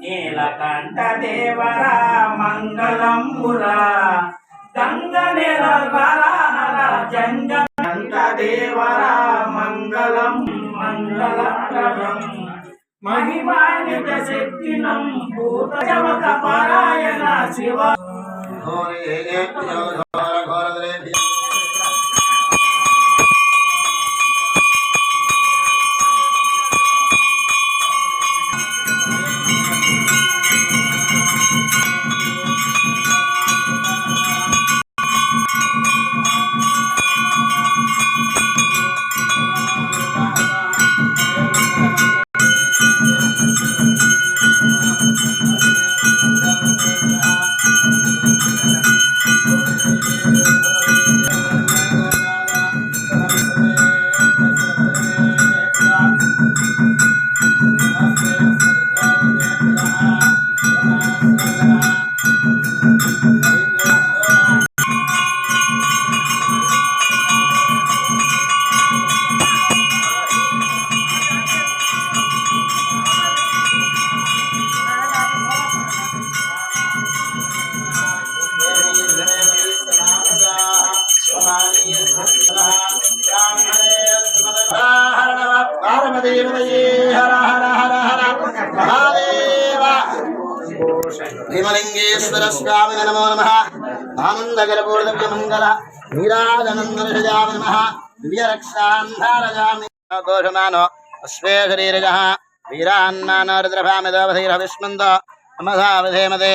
నీలకంఠ దేవరా మంగళంబురా గంగ జంగంట దేవరా మంగళం మంగళకరం మహిమాన్విత శక్తినం భూత పారాయణ శివ భీమలింగేశ్వర స్వామి నమో. నమ ఆనందకరపూర్ణవ్యమంగళ నీరాజనందనజామి నమ దివ్యరక్షాంధారజామి ఘోషమానో అశ్వే శరీరజ వీరాన్మానో రుద్రభామిదోవధీర విష్ణుంద నమధావధేమదే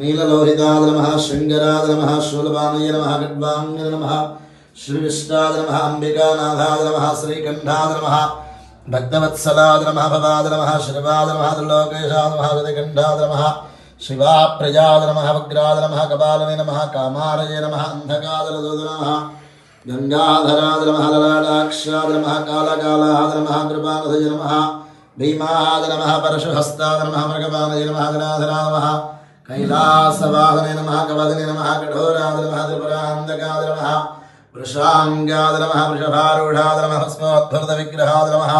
നീലലോഹിതാദ നമ ശൃംഗരാദ നമ ശൂലപാനയ നമ ഖഡ്വാംഗ നമ ശ്രീവിഷ്ടാദ നമ അംബികാനാഥാദ നമ ശ്രീകണ്ഠാദ നമ ഭക്തവത്സലാദ നമ ഭവാദ നമ ശിവാദ നമ ത്രിലോകേശാദ നമ ഹൃതികണ്ഠാദ നമ ശിവാപ്രജാദ നമ വഗ്രാദ നമ കപാലവേ നമ കാമാരജേ നമ അന്ധകാദലദോദ നമ ഗംഗാധരാദ നമ ലലാടാക്ഷാദ നമ കാലകാലാദ നമ കൃപാനദജ നമ ഭീമാദ നമ പരശുഹസ്താദ നമ മൃഗപാനജ നമ कैलासवाहने नमः कवदने नमः कठोराद नमः त्रिपुरान्तकाद नमः वृषाङ्गाद नमः वृषभारूढाद नमः हस्मोद्भुतविग्रहादलमः